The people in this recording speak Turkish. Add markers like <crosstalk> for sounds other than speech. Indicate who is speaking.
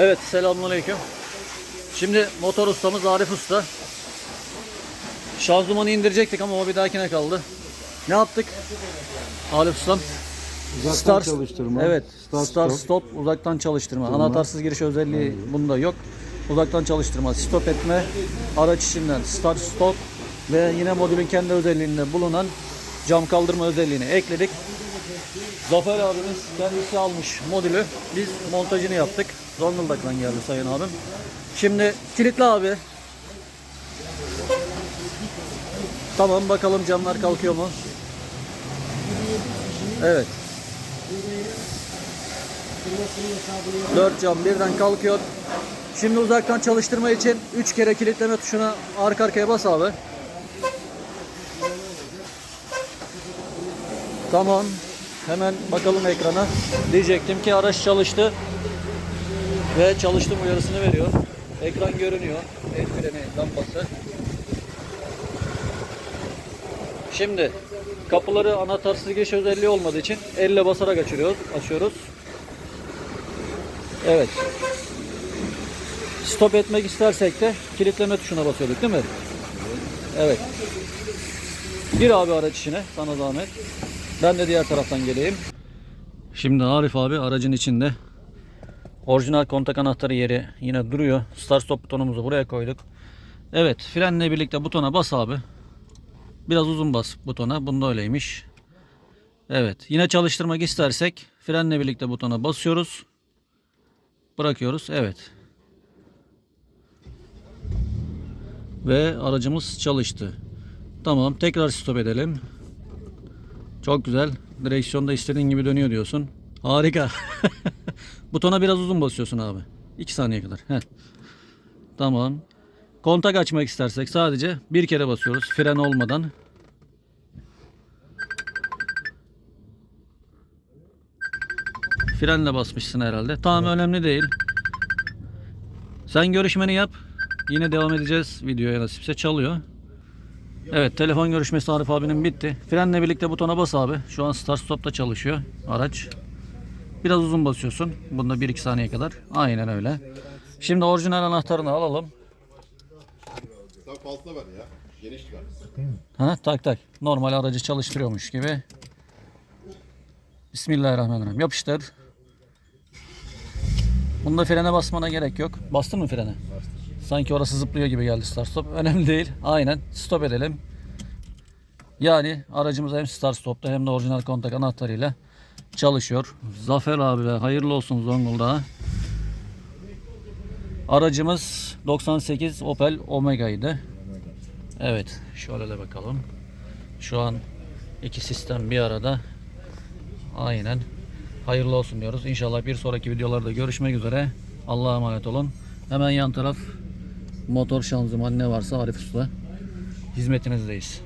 Speaker 1: Evet selamünaleyküm. Şimdi motor ustamız Arif Usta. Şanzımanı indirecektik ama o bir dahakine kaldı. Ne yaptık? Arif Ustam.
Speaker 2: Uzaktan çalıştırma.
Speaker 1: Evet.
Speaker 2: Start,
Speaker 1: Start,
Speaker 2: stop.
Speaker 1: stop. uzaktan çalıştırma. Anahtarsız giriş özelliği bunda yok. Uzaktan çalıştırma, stop etme, araç içinden start stop ve yine modülün kendi özelliğinde bulunan cam kaldırma özelliğini ekledik. Zafer abimiz kendisi almış modülü. Biz montajını yaptık. Zonguldak'tan geldi sayın abim. Şimdi kilitli abi. Tamam bakalım camlar kalkıyor mu? Evet. Dört cam birden kalkıyor. Şimdi uzaktan çalıştırma için 3 kere kilitleme tuşuna arka arkaya bas abi. Tamam. Hemen bakalım ekrana. Diyecektim ki araç çalıştı. Ve çalıştım uyarısını veriyor. Ekran görünüyor. El freni lambası. Şimdi kapıları anahtarsız giriş özelliği olmadığı için elle basarak açıyoruz. Açıyoruz. Evet. Stop etmek istersek de kilitleme tuşuna basıyorduk değil mi? Evet. Gir abi araç içine sana zahmet. Ben de diğer taraftan geleyim. Şimdi Arif abi aracın içinde. Orijinal kontak anahtarı yeri yine duruyor. Start stop butonumuzu buraya koyduk. Evet frenle birlikte butona bas abi. Biraz uzun bas butona. Bunda öyleymiş. Evet. Yine çalıştırmak istersek frenle birlikte butona basıyoruz. Bırakıyoruz. Evet. Ve aracımız çalıştı. Tamam. Tekrar stop edelim. Çok güzel. Direksiyonda istediğin gibi dönüyor diyorsun. Harika. <laughs> Butona biraz uzun basıyorsun abi. 2 saniye kadar. Heh. Tamam. Kontak açmak istersek sadece bir kere basıyoruz. Fren olmadan. Frenle basmışsın herhalde. Tamam önemli değil. Sen görüşmeni yap. Yine devam edeceğiz videoya nasipse çalıyor. Evet telefon görüşmesi Arif abinin bitti. Frenle birlikte butona bas abi. Şu an start stop'ta çalışıyor araç. Biraz uzun basıyorsun. Bunda 1-2 saniye kadar. Aynen öyle. Şimdi orijinal anahtarını alalım.
Speaker 3: Sen fazla ver ya. Geniş ver.
Speaker 1: Ha, tak tak. Normal aracı çalıştırıyormuş gibi. Bismillahirrahmanirrahim. Yapıştır. Bunda frene basmana gerek yok. Bastın mı frene? Sanki orası zıplıyor gibi geldi start stop. <laughs> Önemli değil. Aynen. Stop edelim. Yani aracımız hem start stopta hem de orijinal kontak anahtarıyla çalışıyor. Zafer abi ve hayırlı olsun Zonguldak'a. Aracımız 98 Opel Omega'ydı. Evet, şöyle de bakalım. Şu an iki sistem bir arada. Aynen. Hayırlı olsun diyoruz. İnşallah bir sonraki videolarda görüşmek üzere. Allah'a emanet olun. Hemen yan taraf motor şanzıman ne varsa Arif Usta. Hizmetinizdeyiz.